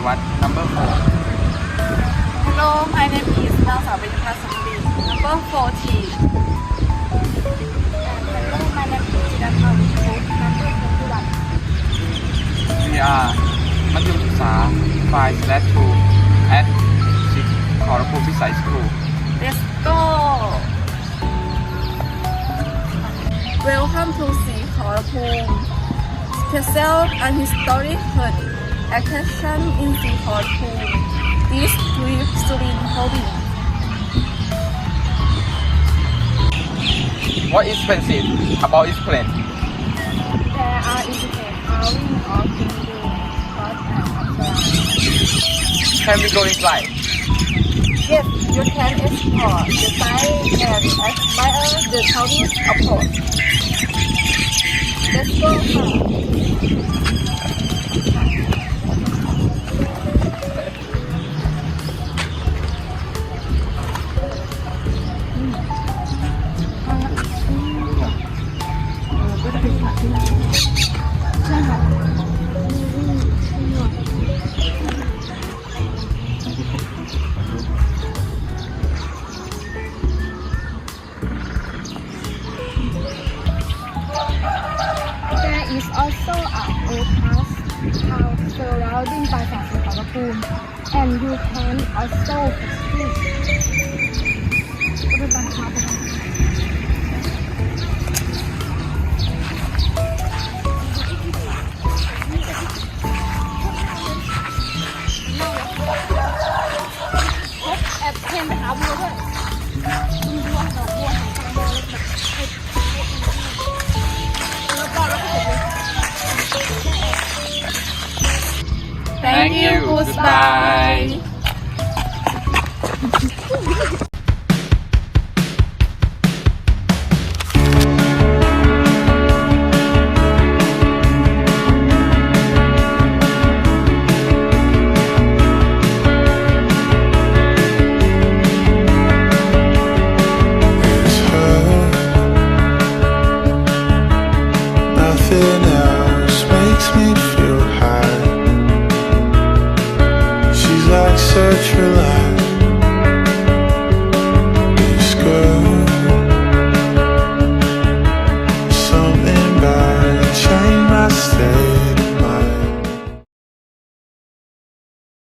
number four. Hello my name is นางสาวเบญจาสุรี number fourteen Hello my name is จิรพันธ์ number twenty-one VR มัธยมศึกษา five slash two at สิบขอรภูมิพิสัยสกูล Let's go. Welcome to สีขอรภูมิ Special and Historic Heritage attraction in Sea Khartoum. This trip Surin hobby. What is expensive about this plane There are indicators outing of Hindu, and Can we go in flight Yes, you can explore the site and admire the tourist approach. Let's go. huh? are surrounded by สารสีขาวภูมิ and you can also sleep ก็รช้แอบเทนไปหาบัวด้วย Thank you. Goodbye. Such relaxed